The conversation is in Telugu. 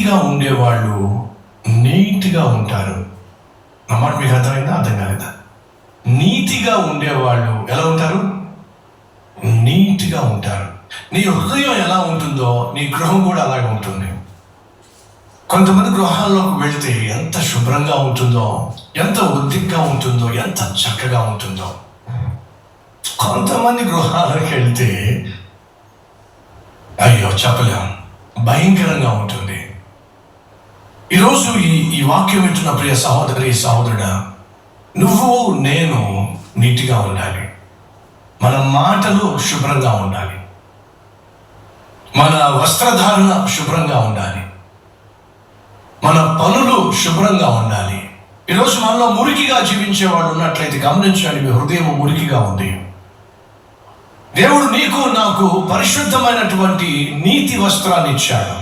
నీతిగా ఉండేవాళ్ళు నీట్గా ఉంటారు. నా మాట మీకు అర్థమైందా? అర్థం కాలేదా? నీతిగా ఉండేవాళ్ళు ఎలా ఉంటారు? నీట్గా ఉంటారు. నీ హృదయం ఎలా ఉంటుందో నీ గృహం కూడా అలాగే ఉంటుంది. కొంతమంది గృహాల్లోకి వెళ్తే ఎంత శుభ్రంగా ఉంటుందో ఎంత ఉద్దిగ్గా ఉంటుందో ఎంత చక్కగా ఉంటుందో. కొంతమంది గృహాలకు వెళ్తే అయ్యో చెప్పలేం. భయంకరంగా ఉంటుంది. ఈరోజు ఈ ఈ వాక్యం వింటున్న ప్రియ సహోదరి సహోదరుడా నువ్వు నేను నీటిగా ఉండాలి. మన మాటలు శుభ్రంగా ఉండాలి. మన వస్త్రధారణ శుభ్రంగా ఉండాలి. మన పనులు శుభ్రంగా ఉండాలి. ఈరోజు మనలో మురికిగా జీవించేవాడు ఉన్నట్లయితే గమనించండి మీ హృదయం మురికిగా ఉంది. దేవుడు నీకు నాకు పరిశుద్ధమైనటువంటి నీతి వస్త్రాన్ని ఇచ్చాడు.